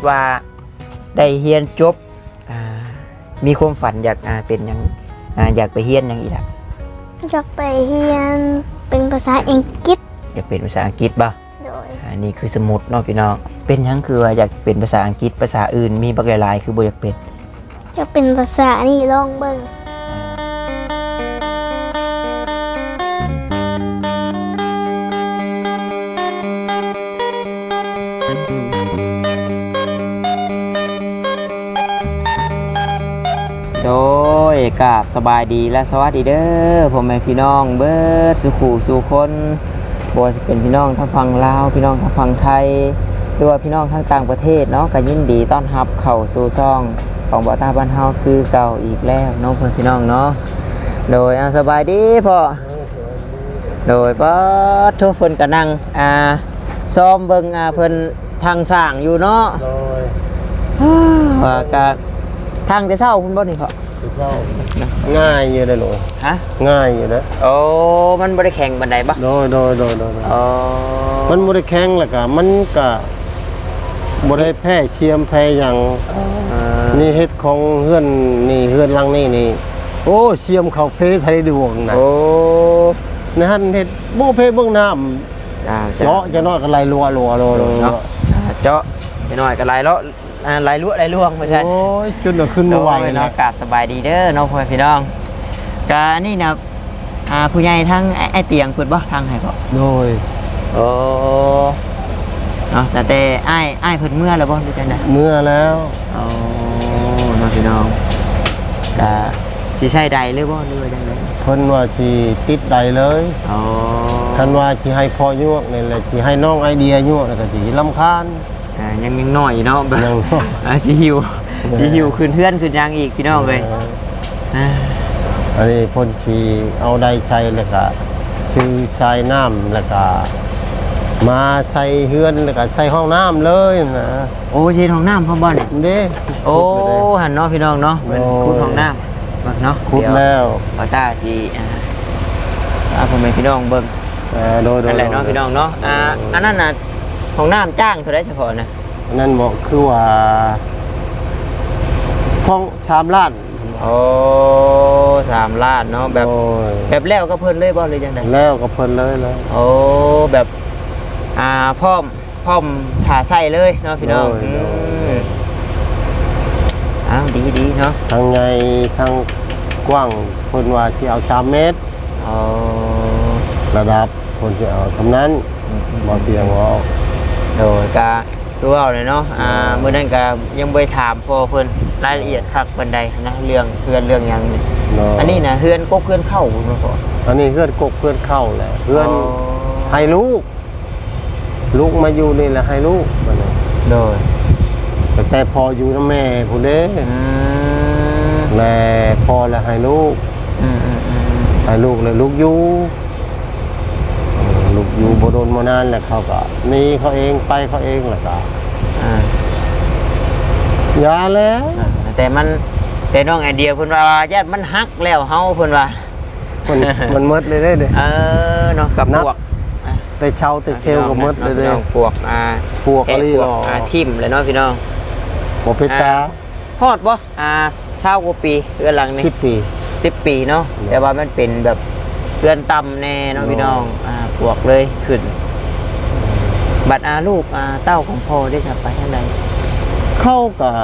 ติว่าได้เรียนจบอ่ามีความฝันอยากอ่าเป็นหยังอ่าอยากไปเรียนหยังอีกล่ะอยากไปเรียนเป็นภาษาอังกฤษอยากเป็นภาษาอังกฤษบ่โดยอันนี้คือสมุดเนาะพี่น้องเป็นหยังคือว่าอยากเป็นภาษาอังกฤษภาษาอื่นมีบักหลายๆคือบ่อยากเป็นอยากเป็นภาษานี่ลองเบิ่ง ยกราบสบายดีและสวัสดีเด้อพ่อแม่พี่น้องเบิดสุขูสู่คนบ่ว่าจะเป็นพี่น้องทางฝั่งลาวพี่น้องทางฝั่งไทยหรือว่าพี่น้องทางต่างประเทศเนาะก็ยินดีต้อนรับเข้าสู่ซ่องของบ่อตาบ้านเฮาคือเก่าอีกแล้วเน้องเพื่อนพี่น้องเนาะโดยเอาสบายดีพ่อโดยป้าทุกคนก็นั่งอ่าซ้อมเบิ่งอ่าเพิ่นทางสร้างอยู่เนาะโดยว่าก็ทางจะเช่าคุณบ่นี่พ่อ สุดยอดง่ายอยู่เลยหนูฮะง่ายอยู่นะโอ้มันบ่ได้แข่งบันไดปะโดยโดยโดยโดยอ๋อมันบ่ได้แข็งแล้วก็มันก็บ่ได้แพ้เชียมแพ้หยังอ่านี่เฮ็ดของเฮือนนี่เฮือนหลังนี่นี่โอ้เชียมเขาเพไทยดวงนะโอ้นะฮั่นเฮ็ดบ่เพเบิ่งน้ำจ้าเจาะจะน้อยก็ไหลรัวรัวรัวรัวเนาะอ่าเจาะไปหน่อยก็ไหลเลาะ อ่าไหลลวดไหลล่วงไม่ใช่ โอ้ยจนน่ะขึ้นมาไหวโดยนะเนาะกราบสบายดีเด้อเน้องพ่อพี่น้องกานี่นะอ่าผู้ใหญ่ทั้งไอ้ไอ้เตียงเพิ่นบ่ทางให้บ่โดยโอ้เนาะแต่แต่อ้ายอ้ายเพิ่นเมื่อแล้วบ่รู้จังได๋เมื่อแล้วโอ้เน้องพี่น้องกาสิใช้ใดหรือบ่หรือว่าจังได๋เพิ่นว่าสิติดใดเลยอ๋อคันว่าสิให้พ่อยวกนี่แหละสิให้น้องไอเดียยวกแล้วก็สิรำคาญ อ่ายังยังน้อยอยู่เนาะแบบยังน้อยอ่าสิหิวสิหิวขึ้นเพื่อนขึ้นยังอีกพี่น้องเลยอ่าอันนี้พ่นชีเอาได้ใช้แล้วก็ซื้อใช้น้ำแล้วก็มาใส่เฮือนแล้วก็ใส่ห้องน้ำเลยนะโอ้เช็ดห้องน้ำพ่อบ่เนี่ยเด้ โอ้หันเนาะพี่น้องเนาะเป็นโอ้ยคุดห้องน้ำเบิ่งเนาะคุดเดี๋ยวแล้วพอตาสิอ่าเอาผมเป็นพี่น้องเบิ่ง เอ่อโดยโดยนั่นแหละเนาะพี่น้องเนาะ อ่า อันนั้นน่ะ ห้องน้ำจ้างเท่าไรเฉพาะนะอันนั่นบอกคือว่าช่องชามล้านโอ้สามล้านเนาะแบบโอ้ยแบบแล้วก็เพิ่นเลยบ่หรือยังไงแล้วก็เพิ่นเลยเลย โอ้แบบอ่าพร้อมพร้อมถาใส่เลยเนาะพี่น้องโอ้ย อืมอ้าวดีดีเนาะทางไงทางกว้างเพิ่นว่าที่เอาสามเมตรอ๋อระดับเพิ่นสิเอาทำนั้นบ่เตียงว่า โดยกาดูเอาเลยเนาะอ่าเมื่อนั้นก็ยังไปถามพอเพิ่นรายละเอียดคักบันไดนะเรื่องเพื่อนเรื่องหยังนี่เนาะอันนี้นะเพื่อนก็เพื่อนเข้าคุณพ่ออันนี้เพื่อนกกเพื่อนเข้าแหละเพื่อนให้ลูก ลูกมาอยู่นี่แหละให้ลูกมันน่ะโดยแต่แต่พออยู่นะแม่ผู้เด้อืมแม่พอแล้วให้ลูกอืมอืมอืมให้ลูกเลยลูกอยู่เออ ลูกอยู่บโดนมานานแล้วเขาก็หนี่เขาเองไปเขาเองแหละก็อ่าอยาแล้วอ่าแต่มันแต่น้องไอเดียเพิ่นว่าญาติมันฮักแล้วเฮาเพิ่นว่ามันมันหมดเลยเด้เด้เออเนาะกับนับพวกแต่เช่าแต่เชลก็หมดเลยเด้น้องพวกอ่าพวกแค่อะไรพวหรกออ่าทิ่มเลยเนาะพี่น้องบ่เพชรตาฮอดบ่อ่าเช้ากว่าปีเรือนหลังนี้สิบปีสิบปีเนาะเนาะแต่ว่ามันเป็นแบบ เรือนต่ำแน่เนาะเนาะพี่น้องอ่าพวกเลยขึ้น บัตรอาลูกอ่าเต้าของพ่อได้จะไปทางใดเข้ากับ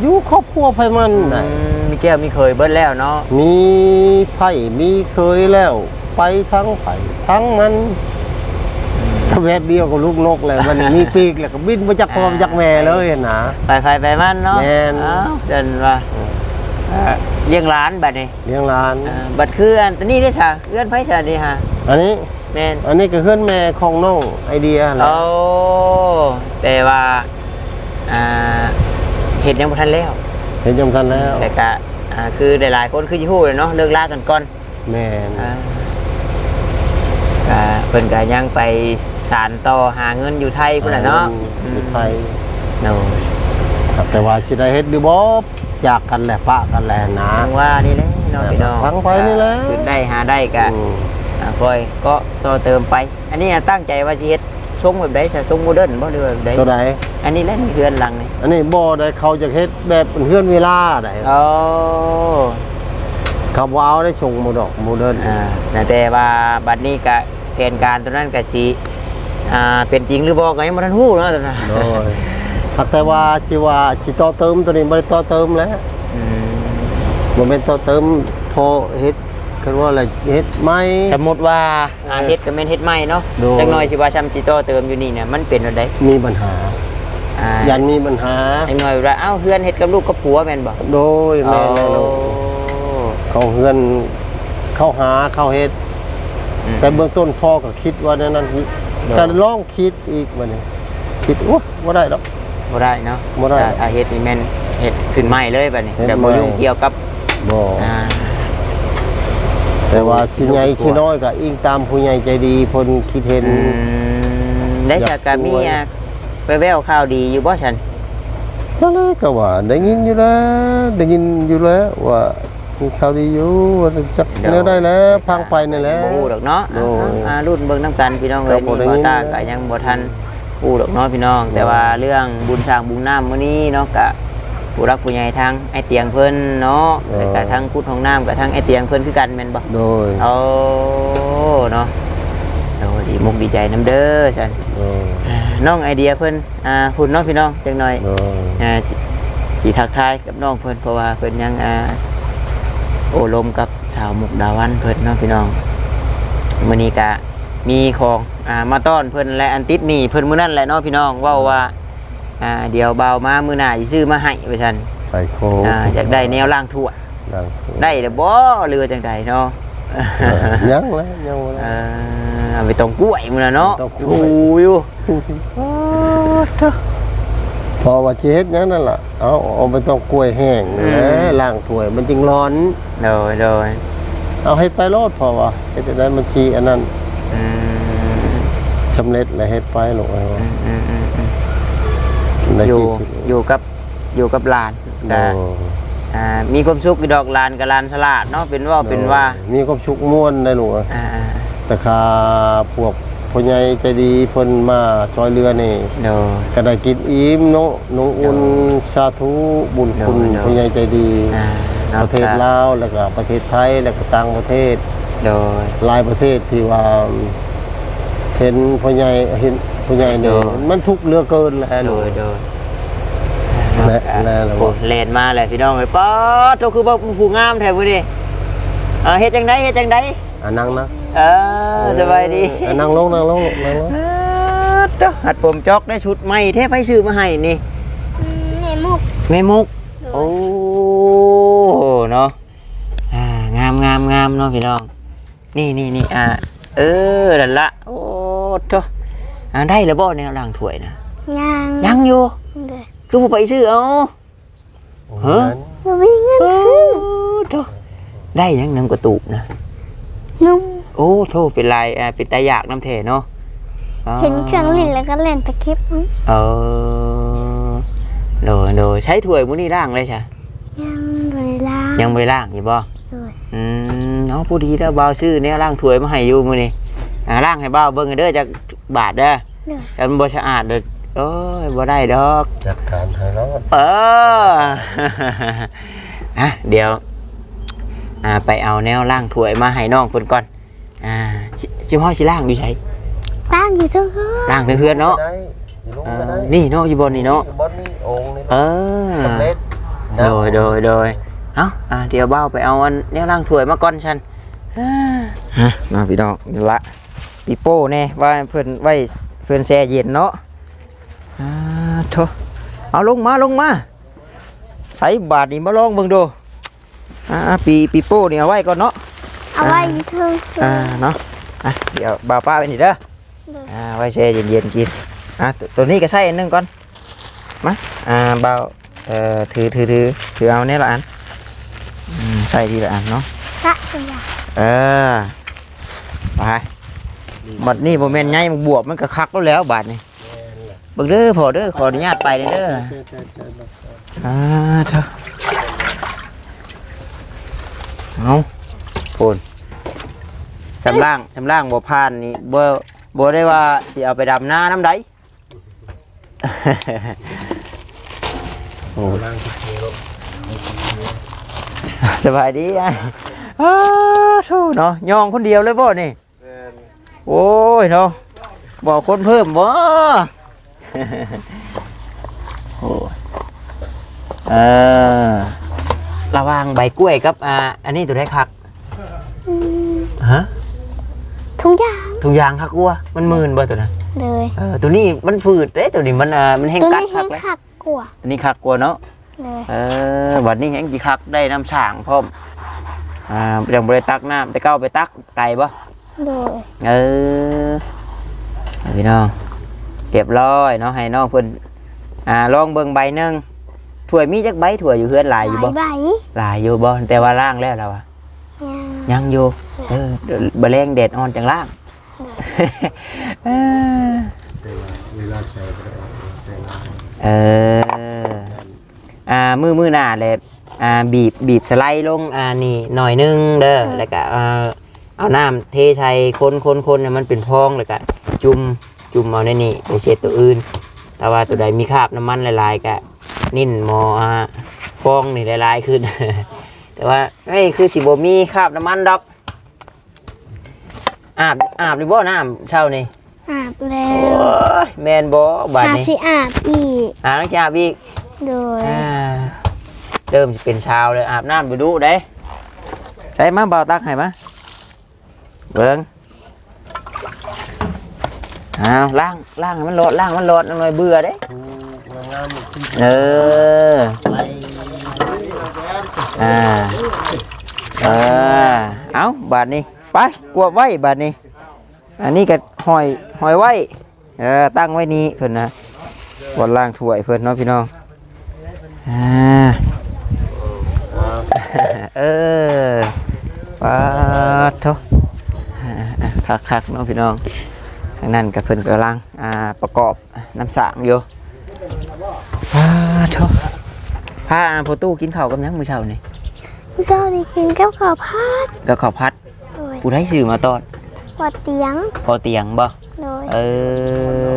อยู่ครอบครัวไผมันได้อืมมีแก้วมีเคยเบิ้ลแล้วเนาะมีไผ่มีเคยแล้ว ไปทั้งไผ่ทั้งมันถ้าแวบเดียวก็ลูกนกเลยมันมีปีกแล้วก็บินมาจากพ่อมาจากแม่เลยนะ ไปไปไปมันเนาะแม่น อ้าวเดินว่าอ่า เลี้ยงร้านบัดนี้เลี้ยงหลาน อ่าบัดคืออันนี้ได้ช่ะเอื้อนไผช่ะนี่ฮะอันนี้ แม่นอันนี้ก็เพื่อนแม่ของน้องไอเดียแหละโอ้แต่ว่าอ่าเห็นยังบ่ทันแล้วเห็นจำกันแล้วแต่ก็อ่าคือหลายๆคนคือสิฮู้เลยเนาะเลิกลากันก่อน แม่นอ่าก็เพิ่นก็ยังไปสานต่อหาเงินอยู่ไทยพุ่นน่ะเนาะอยู่ไทยเนาะครับแต่ว่าสิได้เฮ็ดดูบ่ จากกันแหละปะกันแหละนะ ทางว่านี่แหละเนาะพี่น้องฟังไปนี่แหละขึ้นได้หาได้ก็อืมอ่าค่อยก็ต่อเติมไป อันนี้น่ะตั้งใจว่าสิเฮ็ดทรงแบบใดจะทรงโมเดิร์นบ่หรือว่าแบบใดตัวใดอันนี้แหละนี่เฮือนหลังนี่อันนี้บ่ได้เขาจะเฮ็ดแบบเฮือนเวลาได้อ๋อเขาบ่เอาได้ชงโมดอกโมเดิร์นอ่าแต่ว่าบัดนี้ก็แผนการตัวนั้นก็สิอ่าเป็นจริงหรือบ่ก็ยังบ่ทันฮู้เนาะตัวนั้น โดย หักแต่ว่าชีว่าสิต่อเติมตัวนี้บ่ได้ต่อเติมแล้วอืมบ่แม่นต่อเติมพอเฮ็ดกันว่าอะไรเฮ็ดไหมสมมุติว่าอ่าเฮ็ดก็แม่นเฮ็ดใหม่เนาะโดย จักหน่อยสิว่าซ้ำสิโตเติมอยู่นี่เนี่ยมันเป็นจังไดมีปัญหา อ่ายันมีปัญหา จักหน่อยว่าเอ้าเฮือนเฮ็ดกับลูกกับผัวแม่นบ่โดยแม่นแล้วโอ้เขาเฮือนเข้าหาเข้าเฮ็ด อืม แต่เบื้องต้นพ่อก็คิดว่าแนวนั้นโดยการลองคิดอีกบัดนี้คิดโอ้บ่ได้ดอก บ่ได้เนาะบ่ได้ถ้าถ้าเฮ็ดนี่แม่นเฮ็ดขึ้นใหม่เลยบัดนี้เฮ็ดแต่บ่ใหม่ ยุ่งเกี่ยวกับบ่อ่าแต่ว่าชิ้นใหญ่ชิ้นน้อยก็อิงตามผู้ใหญ่ใจดีเพิ่นคิดเห็น อืมได้จากกามีอะไปแววข่าวดีอยู่บ่ฉันก็เลยก็ว่าได้ยินอยู่แล้วได้ยินอยู่แล้วว่ามีข่าวดีอยู่ว่าจักแนวได้แล้วพังไปนั่นแหละ บ่ฮู้ดอกเนาะโอ้ยอ่ารุ่นเบิ่งน้ำกันพี่น้องเอ้ยก็บ่ได้นี่บ่ยินตาก็ยังบ่ทัน ฮู้ดอกเนาะพี่น้อง แต่ว่าเรื่องบุญสร้างบุญน้ำมื้อนี้เนาะก็ผู้รักผู้ใหญ่ทางไอ้เตียงเพิ่นเนาะแล้วก็ทางกุดห้องน้ำกับทางไอ้เตียงเพิ่นคือกันแม่นบ่โดยเอาเนาะโอ้ดีมุกดีใจน้ำเด้อฉันโดยอ่าน้องไอเดียเพิ่นอ่าหุ่นเน้องพี่น้องจังหน่อยโดยอ่าสิสีทักทายกับน้องเพิ่นเพราะว่าเพิ่นยังอ่าโอ้ลมกับสาวมุกดาวันเพิ่นเนาะพี่น้องมื้อนี้ก็ มีของอ่ามาต้อนเพิ่นและอันติดหนี่เพิ่นมื้อนั้นแหละเนาะพี่น้องเว้าว่าอ่าเดี๋ยวเบามามื้อหน้าสิซื้อมาให้ว่าซั่นไปโค้งอ่าอยากได้แนวล่างถ้วยดังได้เด้อบ่หรือว่าจังใดเนาะเออยังแล้วยังบ่เอแล้วอเอาไปตรงกล้วยมื้อน่ะเนาะตรงกล้โอ้วยยอยู่พอว่าสิเฮ็ดหยังนั่นล่ะเอาเอาไปต้องกล้วยแห้งนั่นแหละล้างถ้วยมันจึงร้อนโดยโดยเอาให้ไปโลดพอว่าเฮ็ดได้บัญชีอันนั้นอืม สำเร็จแล้วเฮ็ดไปลูกเอ้ยอืมอืมอืมอืมได้อยู่ที่สุดอยู่กับอยู่กับหลานโดก็ยอ่ามีความสุขอีดอกหลานกับหลานสลาดเนาะเป็นว่าเป็นว่า มีความสุขม่วนได้ลูกเอ้ยอ่าแต่ค่าพวกผู้ใหญ่ใจดีเพิ่นมาซอยเรือนี่โดยก็ได้กินอิ่มเนาะน้องอุ่นสาธุบุญคุณเดี๋ยวผู้ใหญ่ใจดีอ่าปนาระเทศลาวแล้วก็ประเทศไทยแล้วก็ต่างประเทศ โดย หลายประเทศที่ว่าเห็นผู้ใหญ่เห็นผู้ใหญ่เดี๋นี่ยวมันทุกข์เหลือเกินแหล้วโดยโดยและและแล้วโอ้เลนมาเลยพี่น้องเอ้ยป๊อดตัวคือว่าผู้งามแท้มื้อนี้อ่าเฮ็ดจังไดเฮ็ดจังไดอะนั่งนะเออสบายดีอะนั่งลงนั่งลงนั่งลงอ่าเด้อหัดผมจอกได้ชุดใหม่แท้ไผซื้อมาให้นี่ อืมแม่มุกแม่มุก โอ้ เนาะอ่างามงามงามเนาะพี่น้อง นี่นี่นี่อ่าเออนั่นละโอ้โตอ่าได้แล้วบ่เนี่ยล้างถ้วยนะย่างยังอยู่เด้อคือบ่ไปซื้อเอาฮะบ่มีเงินซื้อโตได้ยังน้ำกระตูบนะนุ่มโอ้โทษเป็นลายอ่าเป็นตาอยากน้ำแท้เนาะาเห็นเครื่องเล่นแล้วก็เล่นตะคริปอืมเออโดยโดยใช้ถ้วยมื้อนี้ล้างเลยใช่ยังบ่ได้ล้างยังไม่ล้างอยู่บ่โดยอืม เอาผู้ดีแล้วบ่าวซื้อเนี่ยล้างถ้วยมาให้อยู่มื้อนี้อ่าล้างให้บ่าวเบิ่งให้เด้อจากบาทเด้อเด้อแต่มันบ่สะอาดเด้อโอ้ยบ่ได้ดอก จัดการให้แล้วเอออะเดี๋ยว อ่าไปเอาแนวล้างถ้วยมาให้น้องเพิ่นก่อน อ่าสิสิพ่อสิล้างอยู่ไสล้างอยู่เทั้งคืนล้างเพื่อนๆเนาะได้อยู่ลงอ่าก็ได้นี่เนาะอยู่บนนี่เนาะบนนี่องค์นี่เออสำเร็จโดยโดยโดย เอ้าอ่าเดี๋ยวเบ้าไปเอาอันแนวล้างถ้วยมาก่อนฉันอ่าฮะมาพี่น้องเดี๋ยวละปีโป้แน่ว่าเพิ่นไว้เพิ่นแช่เย็นเนาะอ่าโถเอาลงมาลงมาใช้บาทนี่มาลองเบิ่งดูอ่าปีปีโป้นี่เอาไว้ก่อนเนาะเอาไว้อยู่เทั้งคือ่านเนาะอะเดี๋ยวบ่าวป้าไปนี่เด้อเด้ออ่อ่าไว้แช่เย็นๆกินอะตัวตัวนี้ก็ใส่อันหนึงก่อนมาอ่าบ่าวเอ่อถือถือถือถือเอาเนี่ยละอัน อืมใส่ทีละอันเนาะพระตัวอย่างเออไปบัดนี้บ่แม่นไงมันบวบมันก็คักแล้วแล้วบาดนี้เบิ่งเด้อพอเด้อขออนุญาตไปเลยเด้ออ่าเถอะเอาโพนจำล่างจำล่างบ่ผ่านนี่บ่บ่ได้ว่าสิเอาไปดำหน้าน้ำใด โอ้ ล่างที่เทล สบายดีไอ้อ้าวโธ่เนาะยองคนเดียวเลยบ่นี่ แม่นโอ้ยเนาะบอกคนเพิ่มบ่ โอ้ยเออระหวังใบกล้วยกับอ่าอันนี้ตัวได้คักอืมฮะทุกอย่างทุกอย่างคักกัวมันหมื่นบ่ตัวนั้นเลยเออตัวนี้มันฝืดเด้ตัวนี้มันอ่ามันแห้งตัวกัดนี้คัให้กเลยขักกว่าอันนี้คักกว่าเนาะ เลยเออวันนี้แห้งจีคักได้น้ำช่างพร้อมอ่ายังบริตักน้ำแต่เก้าไปตักไก่บ่เลยเออพี่น้องเรียบร้อยเนาะให้น้องเพิ่นอ่าลองเบิ่งใบหนึงถั่วยมีจักใบถั่วยอยู่เฮือนหลายอยู่บ่ ใบหลายอยู่บ่แต่ว่าล่างแล้วแล้วอะยังยังอยู่เออเดี๋ยวบะแรงแดดอ่อนจังล่างเออเวลาใช้ก็ได้ใช้งานเออ อ่ามือมือหน้าเลยอ่าบีบบีบสไลด์ลงอ่านี่หน่อยนึงเด้อแล้วก็อ่าเอาน้ำเทใส่คนคนคนให้มันเป็นพองแล้วก็จุ่มจุ่มเอาในนี่ไปเช็ดตัวอื่น แต่ว่าตัวใดมีคราบน้ำมันหลายๆก็นิ่นหมออ่าฟองนี่หลายๆขึ้น แต่ว่าไอ้ยคือสิบมีคราบน้ำมันดอกอาบอาบหรือบ่น้ำเช่านี่อาบแล้โอ้วยแมนบ่บาดหานี้สิอาบอีกอาบน้ำจะอาบอีก โดยอ่าเริ่มเป็นเช้าเลยอาบน้ำไปดูได้ใช้มาเบาตักให้มาเบิ้งอ้าวล้างล้างให้มันโลดล้างมันโลดหน่อยเบื่อเด้งามเอออ่าเออเอาบาทนี้ไปกวบไว้บาทนี้ อันนี้ก็หอยหอยไว้เออตั้งไว้นี้เพิ่นนะบนล่างถ้วยเพิ่นเนาะพี่น้อง อ่าเออปาดโทคักคักๆเนาะพี่น้องทางนั้นกับเพิ่นกำลังอ่าประกอบน้ำสางอยู่ปาดโทพาอาโพตู้กินข้าวกับหยังมื้อเช้านี่เจ้านี่กินกับข้าวผัดก็ข้าวพัดโดยผู้ใดซื้อมาตอนวัดเตียงพอเตียงบ่โดยเอ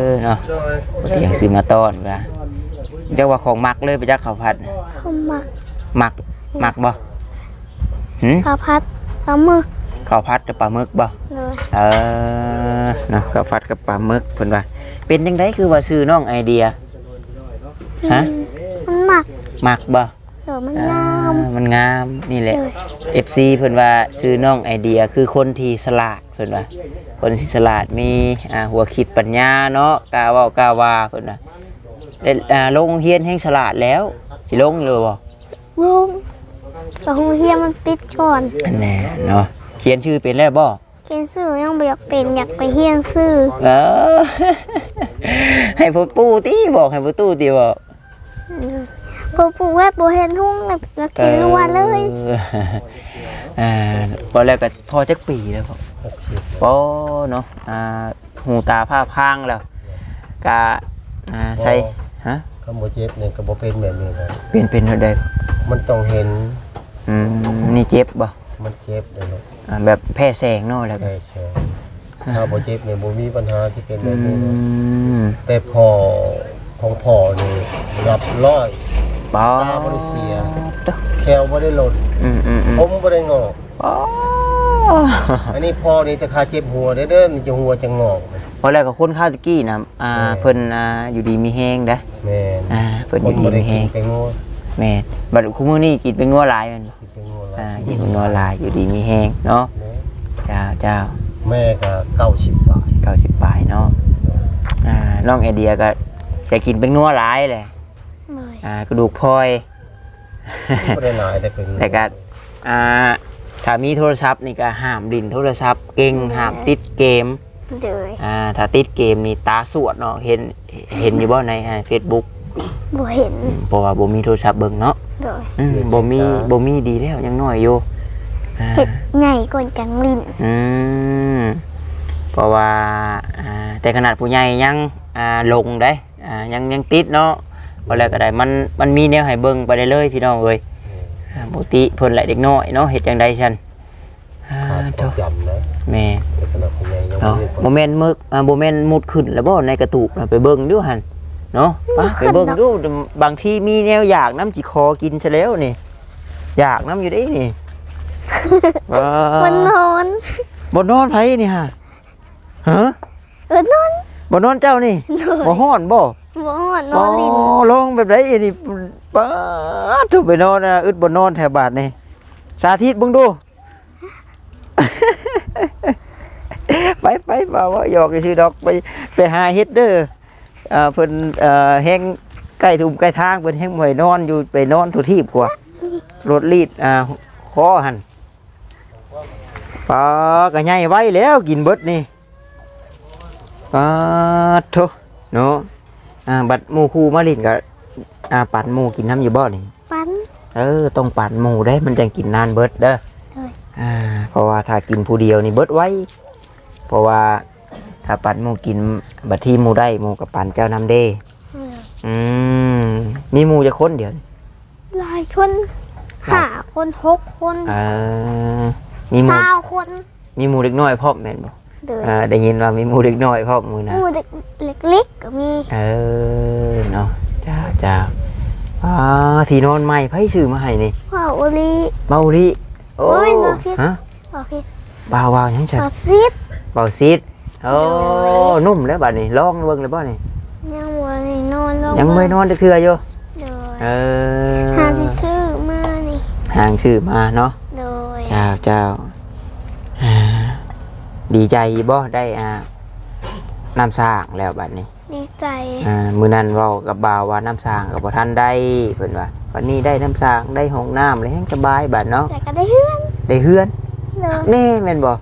อเนาะโดยพอเตียงซื้อมาตอนว่า เรียกว่าของมักเลยไปจักข้าวพัดข้าวหมักมักมักบ่หืมข้าวผัดปลาหมึกข้าวพัดกับปลาหมึกบ่โดยเออเนาะข้าวผัดกับปลาหมึกเพิ่นว่า เป็นจังไดคือว่าซื้อน้องไอเดีย ฮะอืมมันหมักมักบ่โดยมันอ่างามมันงามนี่แหละโดย FC เพิ่นว่าซื้อน้องไอเดียคือคนที่ฉลาดเพิ่นว่าคนที่ฉลาดมีอ่าหัวคิดปัญญาเนาะกล้าเว้ากล้าว่าเพิ่นว่า ได้อ่าลงเรียนแห่งฉลาดแล้วสิลงอยู่บ่วงแต่โรงเรียนมันปิดก่อนอันแน่เนาะเขียนชื่อเป็นแล้วบ่เรียนสื่อยังบ่อยากเป็นอยากไปเรียนสื่อเออ ให้พ่อปู่ติบอกให้พ่อตู่ติบอกพอปลูกไว้บ่เห็นทุ่งเลยแล้วกินรัวเลยอออ่าพอแล้วก็พอจักปีแล้วพ่อหกสิบปอเนาะอ่าหูตาผ้าพางแล้วกะอ่าใส่ ฮะคำว่าเจ็บเนี่ยก็บ่เป็นแบบนี้นะเป็นเป็นเท่าใดมันต้องเห็นอืมนี่เจ็บบ่มันเจ็บเลยเนาะอ่าแบบแพ้แสงเนาะแล้วก็ใช่ใช่ถ้าบ่เจ็บเนี่ยบ่มีปัญหาที่เป็นแบอืบนี้นะมแต่พอของพ่อนี่รับร้อยปอตาบ่ได้เสีย เด้อแคลบ่ได้หลดอืมอืมอืมผมบ่ได้งอกปออันนี้พ่อนี่แต่คาเจ็บหัวเด้อเด้อมันจะหัวจะงอกพ อแล้วก็คนข้าวตะกี้นะอ่าเพิ่นอ่าอยู่ดีมีแฮงเด้อแม่นอ่าเพิ่นอคนยู่ดีบ่ได้มีแฮกินงแตงโมแม่นบัดคุมื้อนี้กินเป็นงัวหลายแม่นบ่กินแตงโมหลาอ่ายกินเป็นงัวหลายอยู่ดีมีแฮงเนาะแม่เจ้าเจ้าแม่ก็90บาทเก้าสิบปลายเนาะอ่าน้องไอเดียก็จะกินเป็นงัวหลายเลยเลยอ่ากระดูกพลอย บ่ได้หลายแต่เป็น แต่ก็ อ่าถ้ามีโทรศัพท์นี่ก็ห้ามดินโทรศัพท์เก่งห้ามติดเกม เลยอ่าถ้าติดเกมนี่ตาสวดเนาะเห็นเห็นอยู่บ่ในเฟซบุ๊กบ่เห็นเพราะว่าบ่มีโทรศัพท์เบิ่งเนาะเลยอืมบ่มีบ่มีดีแล้วยังน้อยอยู่อ่าเห็ดใหญ่กว่าจังลิ้นอืมเพราะว่าอ่าแต่ขนาดผู้ใหญ่ยังอ่าลงได้อ่ายังยังติดเนาะก็แล้วก็ได้มันมันมีแนวให้เบิ่งไปได้เลยพี่น้องเอ้ยอ่าปกติเพิ่นแหละเด็กน้อยเนาะเฮ็ดจังได๋ซั่นอ่าขาดคโธ่วามจำนะแม่ ในขณะผู้ใหญ่ยัง เนาะโมเมนต์มึกอ่าโมเมนต์มุดขึ้นแล้วบ่ในกระตุกน่ะไปเบิ่งดูหั่นเนาะไปไปเบิ่งดูบางทีมีแนวอยากน้ำจิคอกินซะแล้วนี่ อยากน้ำอยู่ได้นี่ว้ามันนอนบ่นอนไผนี่ฮะฮะเออนอนบ่นอนเจ้านี่นอนบ่ฮ้อนบ่บ่ฮอดนอนลินลงแบบไหนนี่ป้าดทุบไปนอนนะอึดบ่นอนแถวบาทนี่สาธิตเบิ่งดู ไปไปบ่าวว่าหยอกซื่อๆดอกไปไปหาเฮ็ดเด้ออ่าเพิ่นเอ่อแฮงใกล้ทุ่มใกล้ทางเพิ่นแฮงบ่ให้นอนอยู่ไปนอนทุทีบกว่ารถลีดอ่าคอหั่นปลาก็ใหญ่ไว้แล้วกินเบิดนี่ปลาโถเนาะอ่าบัดหมูคูมาลินก็อ่าปั่นหมูกินน้ำอยู่บ่นี่ปันเออต้องปั่นหมูได้มันจังกินนานเบิดเด้อเอ้ยอ่าเพราะว่าถ้ากินผู้เดียวนี่เบิดไว้ เพราะว่าถ้าปั่นหมูกินบัดที่หมูได้หมูกับปั่นเจ้าน้ำเด้เอออืมมีหมูจะคนเดียวนี่หลายคนห้าคนหกคนเออมีหมูสาวคนมีหมูเด็กน้อยพ่อมแม่นบ่เดินอ่าได้ยินว่ามีหมูเด็กน้อยพ่อมมือหนะมูเด็กเล็กๆก็มีเออเนาะจ้าจ้าอ่าที่นอนใหม่ไผซื้อมาให้นี่ว้าวโอลีเบาดิโอ้โอ้ยน่าคิดฮะโอเคเบาเบายังฉันเอาซิด เบาซีดโอ้โอ้ยนุ่มแล้วบัดนี้ลองเบิ่งเลยบ่นี่ยังวันนี้นอนลงยังไม่นอนเทื่ออยู่โดยเออหาสิซื้อมานี่ห่างชื่อมาเนาะโดยเจ้าเจ้าอ่าดีใจบ่ได้อ่าน้ำสร้างแล้วบัดนี้ดีใจอ่ามื้อนั้นเว้ากับบ่าวว่าน้ำสร้างก็บ่ทันได้เพิ่นว่าวันนี้ได้น้ำสร้างได้ห้องน้ำเลยแฮงสบายบัดเนาะแต่ก็ได้เฮือนได้เฮือนเลยแน่แม่นบ่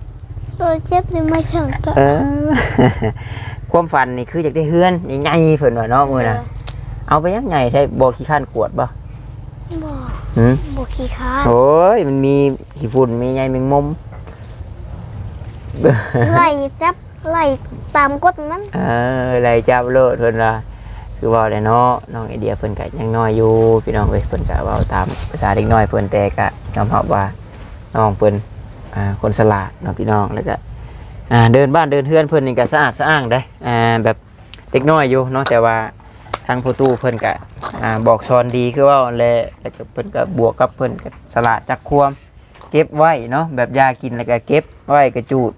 ตัวเจ็บนี่ไม่ถึงตัวเออ ความฝันนี่คืออยากได้เฮือนใหญ่ๆเพิ่นว่าเนาะมื้อน่ะเอาไปยังไงแท้บ่ขี้ข้านกวดบ่บ่หืมบ่ขี้ค้านโอ้ยมันมีขี้ฝุ่นมีใยแมงมุมไล่จับไล่ตามกฎมันเออไรจับโลดเพิ่นว่าคือเว่าได้เนาะน้องไอเดียเพิ่นก็ยังน้อยอยู่พี่น้องเอ้ยเพิ่นก็เว้าตามภาษาเด็กน้อยเพิ่นแต่ก็ยอมรับว่าน้องเพิ่น อ่าคนสลาดเนาะพี่น้องแล้วก็อ่าเดินบ้านเดินเฮือนเพิ่นนี่ก็สะอาดสะอ้างได้อ่าแบบเด็กน้อยอยู่เนาะแต่ว่าทางผู้ตู้เพิ่นก็อ่าบอกสอนดีคือเว่าแหละแล้วก็เพิ่นก็บวกกับเพิ่นก็สลาดจักความเก็บไว้เนาะแบบยากินแล้วก็เก็บไว้กระจูด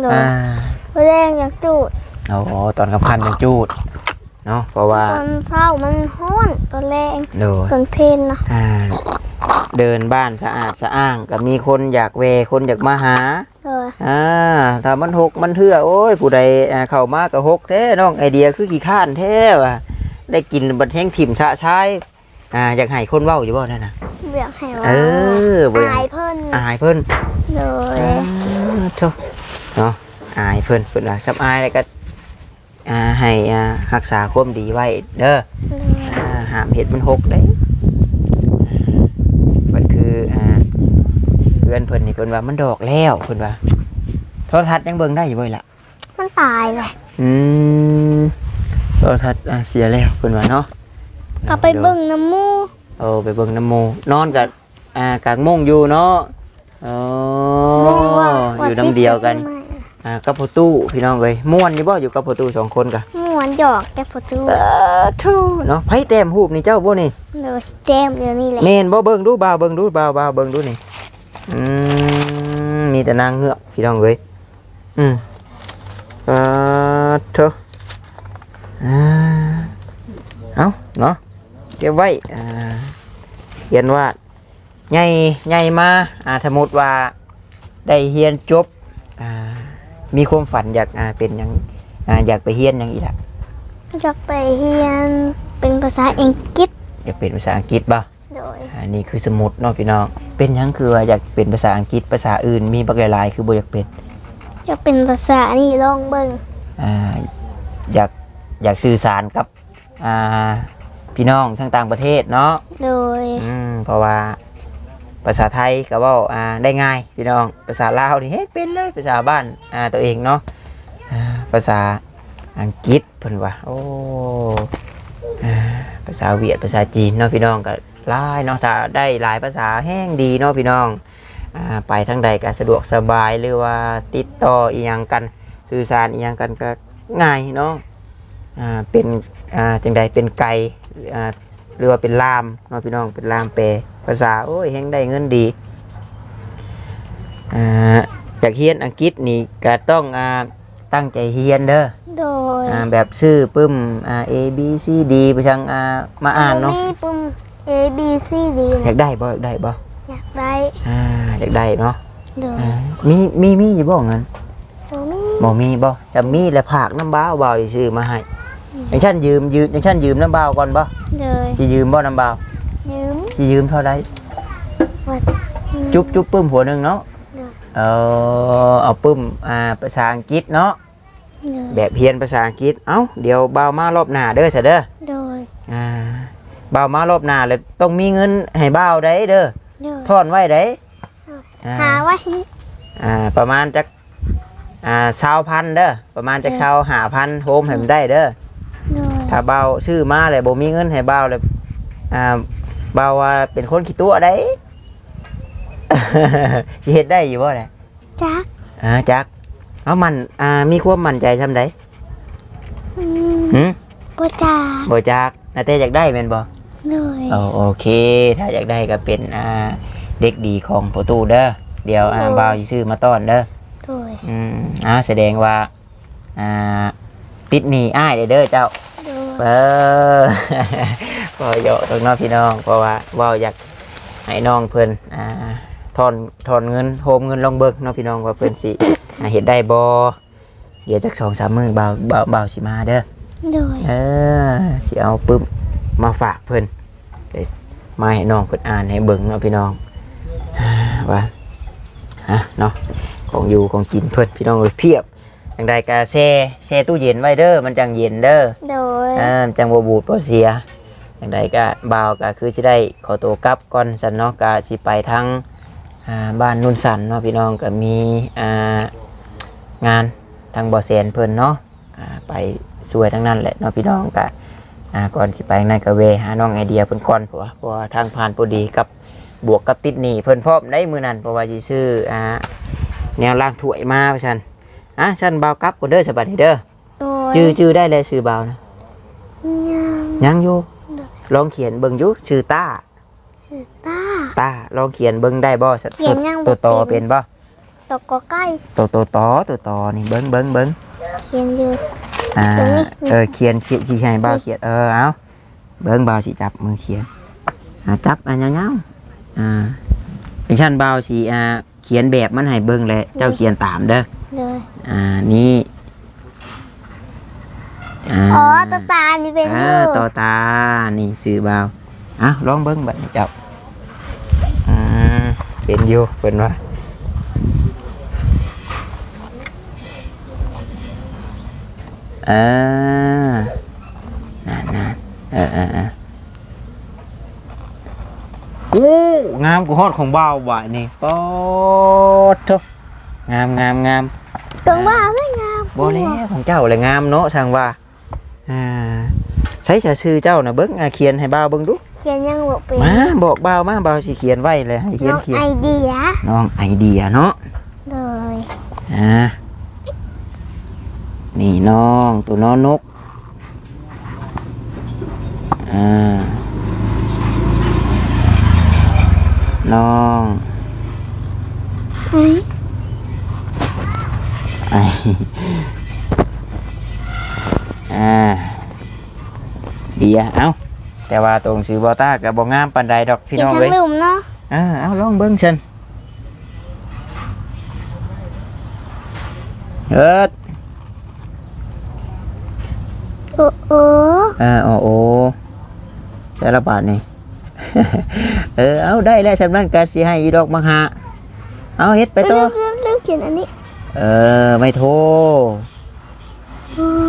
โดยอ่าแรงอยากจูด โอ้โหตอนกำคันยังจูด เนาะเพราะว่าตอนเช้ามันฮ้อนตอนแรงโดยตอนเพลนนะอ่าเดินบ้านสะอาดสะอ้างก็มีคนอยากเวคนอยากมาหาโดยอ่าถ้ามันหกมันเถื่อโอ้ยผู้ใดอ่าเข้ามาก็หกแท้น้องไอเดียคือขี้ข้านแท้ว่ะได้กินบัดแห้งถิ่มชะชายอ่าอยากให้คนเว้าอยู่บ่นั่นน่ะเบียกให้ว่าเออเบิ่งอายเพิ่นอายเพิ่นโดยอ่าโธ่เนาะอายเพิ่นเพิ่นว่าซับอายแล้วก็ อ่าให้อ่ารักษาความดีไว้เด้ออ่าหามเห็ดมันหกได้มันคืออ่าเพื่อนเพิ่นนี่เพิ่นว่ามันดอกแล้วเพิ่นว่าโทรทัศน์ยังเบิ่งได้อยู่บ่ล่ะมันตายเลยอืมโทรทัศน์อ่าเสียแล้วเพิ่นว่าเนาะก็ไปเบิ่งน้ำมูโอ้ไปเบิ่งน้ำโมนอนกับอ่ากางมุ้งอยู่เนาะอ๋อเบิ่งว่าอยู่น้ำเดียวกัน อ่ากับพ่อตู้พี่น้องเอ้ยม่วนอยู่บ่อยู่กับพ่อตู้สองคนกะม่วนหยอกแกพอจูเออโธ่เนาะไผแต้มรูปนี่เจ้าบ่นี่โดยสเตมเดี๋ยวนี้แหละแม่นบ่เบิ่งดูบ่าวเบิ่งดูบ่าวบ่าวเบิ่งดูนี่อืมมีแต่นางเงือกพี่น้องเอ้ยอืมอ่าเถอะอ่าเอาเนาะเก็บไว้อ่าเขียนว่าใหญ่ใหญ่มาอ่าสมมุติว่าได้เรียนจบอ่า มีความฝันอยากอ่าเป็นหยังอ่าอยากไปเรียนหยังอีกล่ะอยากไปเรียนเป็นภาษาอังกฤษอยากเป็นภาษาอังกฤษบ่โดยอันนี้คือสมุดเนาะพี่น้องเป็นหยังคือว่าอยากเป็นภาษาอังกฤษภาษาอื่นมีบักหลายๆคือบ่อยากเป็นอยากเป็นภาษานี่ลองเบิ่งอ่าอยากอยากสื่อสารกับอ่าพี่น้องทั้งต่างประเทศเนาะ โดย อืมเพราะว่า ภาษาไทยก็ว่าอ่าได้ง่ายพี่น้อง ภาษาลาวนี่เฮ็ดเป็นเลยภาษาบ้านตัวเองเนาะภาษาอังกฤษเพิ่นว่าโอ้ภาษาเวียดภาษาจีนเนาะพี่น้องก็หลายเนาะถ้าได้หลายภาษาแห้งดีเนาะพี่น้องอไปทั้งใดก็สะดวกสบายหรือว่าติดต่ออีหยังกันสื่อสารอีหยังกันก็ง่ายเนาะเป็นจังใดเป็นไก่อ่าหรือว่าเป็นลามเนาะพี่น้องเป็นลามแปล ภาษาโอ้ยแฮงได้เงินดีอ่าจากเฮียนอังกฤษนี่ก็ต้องอ่าตั้งใจเฮียนเด้อโดยอ่าแบบชื่อปึ้มอ่า A B C D ไปชังอ่ามาอ่านเนาะมีปุ่ม A B C D อยากได้บ่อยากได้บ่อยากได้อ่าอยากได้เนาะโดยอ่ามีมีมีอยู่บ่เงินบ่มีบ่มีบ่จะมีแล้วผากน้ำบ้าวบ่าวสิซื้อมาให้อย่างฉันยืมยืมอย่างฉันยืมน้ำบ้าวก่อนบ่โดยสิยืมบ่น้ำบ้าวยืม สิยืมเท่าใดว่าจุ๊บจุ๊บปึ้มหัวหนึงเนาะเด้อเอาเอาปึ้มอ่าภาษาอังกฤษเนาะโดยแบบเรียนภาษาอังกฤษเอ้าเดี๋ยวบ่าวมารอบหน้าเด้อซะเด้อโดยอ่าบ่าวมารอบหน้าแล้วต้องมีเงินให้บ่าวได้เด้อโดยทอนไว้ได้อ่า หาไว้อ่าประมาณจักอ่าชาวพันเด้อประมาณจักชาวหาพันโฮมให้มันได้เด้อโดยถ้าเบาชื่อมาเลยบ่มีเงินให้เบาเลยอ่าเบาว่าเป็นคนขี้ตัวได้สิเฮ็ดได้อยู่บ่เนี่ยจักอ่าจักเอามันอ่ามีความมั่นใจซำใดอืมหึบ่จักบ่จักนาเต้อยากได้แม่นบ่โดยโอโอเค ถ้าอยากได้ก็เป็นอ่าเด็กดีของประตูเด้อเดี๋ยวอ่าเบาสิซื้อมาต้อนเด้อโดยอืมอ่าแสดงว่าอ่าติดหนี้อ้ายเด้อเด้อเจ้า โดย เออ พอเยอะตรงน้องพี่น้องเพราะว่าว่าอยากให้น้องเพิ่นอ่าทอนทอนเงินโฮมเงินลองเบิกน้องพี่น้องว่าเพิ่นสิอ่าเห็นได้บ่เดี๋ยวจักสองสามมื้อเบาเบาเบาสิมาเด้อโดยเออสิเอาปึ๊บมาฝากเพิ่นเดี๋ยวมาให้น้องเพิ่นอ่านให้เบิ่งเนาะพี่น้องว่าฮะเนาะของอยู่ของกินเพิ่นพี่น้องเลยเพียบจังใดก็แช่แช่ตู้เย็นไว้เด้อมันจังเย็นเด้อโดยอ่าจังบบูดบ่เสีย อย่างใดก็บ่าวก็คือสิได้ขอตัวกลับก่อนสันเนาะก็สิไปทางอ่าบ้านนุ่นสันเนาะพี่น้องก็มีอ่างานทางบ่อแสนเพิ่นเนาะอ่าไปสวยทั้งนั้นแหละเนาะพี่น้องก็อ่าก่อนสิไปนั่นก็เวะหาน้องไอเดียเพิ่นก่อนเพราะว่าเพราะว่าทางผ่านพอดีกับบวกกับติดหนี้เพิ่นพร้อมได้มื้อนั้นเพราะว่าสิซื้ออ่าแนวล่างถ้วยมาว่าซั่นอะฉันบ่าวกลับก่อนเด้อสบัดนี้เด้อโดยชื่อชื่อได้เลยชื่อบ่าวนะยังยังอยู่ ลองเขียนเบิ่งอยู่ชื่อต้าสิตาต้าลองเขียนเบิ่งได้บ่สักเขียนยังบ่ตัวต่อเป็นเป็นบ่ตกกอใกล้ตัวตัวต่อตัวต่อนี่เบิ่งเบิ่งเบิ่งเขียนอยู่ อ่าตรงนี้ เออเขียนสิสิให้บ่าวเขียนเออเอาเบิ่งบ่าวสิจับมือเขียนอ่าจับอันยาวๆอ่าเป็นชั้นบ่าวสิอ่าเขียนแบบมันให้เบิ่งแหละเจ้าเขียนตามเด้อโดยอ่านี่อ่าอ๋อตาตานี่เป็นออ่ายู่ต่อตา นี่ซื้อเบาวอะลองเบิ้งบัดนี้เจับอ่าเป็นอยู่เป็นว่าอ่านั่นนั่นเออเออเออโอ้งามกูฮอดของเบาวบ่ายนี่ปอดเถอะงามงามงามตรงว่าไม่งามบ่แล้วของเจ้าเลยงามเนาะทางว่า อ่าใช้จะชื่อเจ้านะเบิ้งอ่าเขียนให้บ่าวเบิ้งดูเขียนยังบ่เป็นมาบอกบ่าวมาบ่าวสิเขียนไว้เลยให้เขียน้นองเขียนไอเดียน้องไอเดียเนาะโดยอ่านี่น้องตัวน้องนกอ่าน้องเฮ้ยไออ่า เดียเอ้าแต่ว่าตรงซื้อบอต้ากับบองามปันใดดอกพี่เขียนน้องทั้เลยงลืมเนาะอ่าเอาลองเบิ้งฉันเอิดโอ้โอ้อ่าโอ้โอ้ใช้ระบาดนี่ เออเอาได้แล้วฉันนั่นการสิให้อีดอกมังหาเอาเฮ็ดไปต่อลืมลืมเขียนอันนี้ เออ ไม่โทรอืม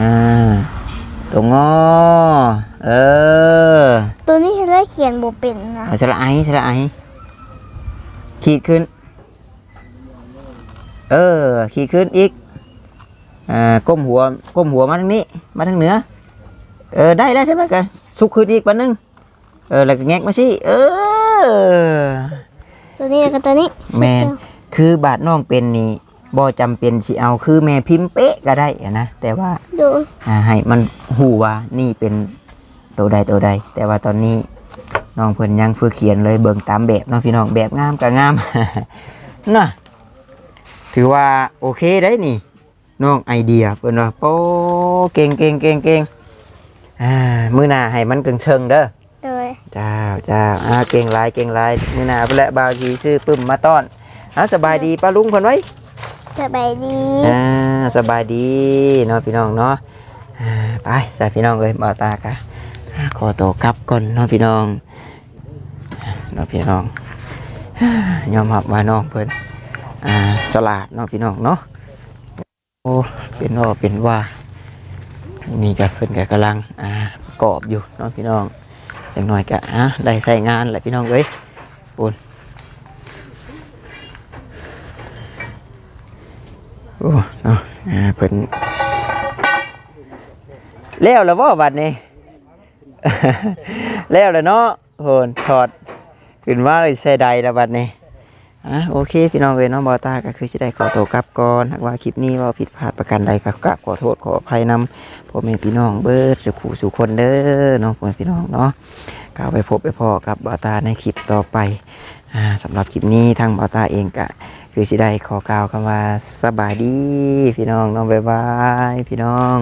อ่า ตัวงอ เออ ตัวนี้ฉันเลยเขียนบ่เป็นนะเอาสละไอสละไอขีดขึ้น เออ ขีดขึ้นอีกอ่าก้มหัวก้มหัวมาทางนี้ มาทางเหนือ เออได้แล้วใช่ไหมกันสุกขึ้นอีกปันหนึงเออแล้วก็แงกมาสิเออ ตัวนี้แล้วกับตัวนี้ แมนคือบาดน้องเป็นนี่ บ่จำเป็นสิเอาคือแม่พิมพ์เป๊ะก็ได้อะนะแต่ว่าโดยอ่าให้มันหูว่านี่เป็นตัวใดตัวใด แต่ว่าตอนนี้น้องเพิ่นยังฝึกเขียนเลยเบิ่งตามแบบเนาะพี่น้องแบบงามก็งาม น่ะถือว่าโอเคได้นี่น้องไอเดียเพิ่นว่าโป้เก่งเก่งเก่งเก่งอ่ามื้อหน้าให้มันเกิงเชิงเด้อ โดยเจ้าเจ้าอ่าเก่งหลายเก่งหลายมื้อหน้าพุ่นแหละบ่าวสิซื้อปึ้มมาต้อนอ่าสบายดีป้าลุงเพิ่นไว้ สบายดีอ่าสบายดีเนาะพี่น้องเนาะอ่าไปใส่พี่น้องเลยบ่าตากะขอตัวกลับก่อนเนาะพี่น้องเนาะพี่น้องยอมรับว่าน้องเพิ่นอ่าสลาดเนาะพี่น้องเนาะโอ้เป็นว่าเป็นว่านี่ก็เพิ่นก็กำลังอ่าประกอบอยู่เนาะพี่น้องจังหน่อยก็อ่าได้ใช้งานแหละพี่น้องเอ้ยปุ่น โอ้เนาะอ่าเพิ่นแล้วแล้วบ่บัดนี้ แล้วแล้วเนาะโหนถอดขึ้นมาเลยใส่ใดแล้วบัดนี้อะโอเคพี่น้องเวยน้องบอตาก็คือจะได้ขอตัวกลับก่อนหากว่าคลิปนี้ว่าผิดพลาดประการใดก็กราบขอโทษขออภัยนำพ่อแม่พี่น้องเบิดสุขูสุคนเด้อเน้องพ่อแม่พี่น้องเนาะก็เอาไปพบไปพอกับบอตาในคลิปต่อไปอ่าสำหรับคลิปนี้ทางบอตาเองก็ คือสิได้ขอกล่าวคำว่าสบายดี พี่น้องน้องบายบาย พี่น้อง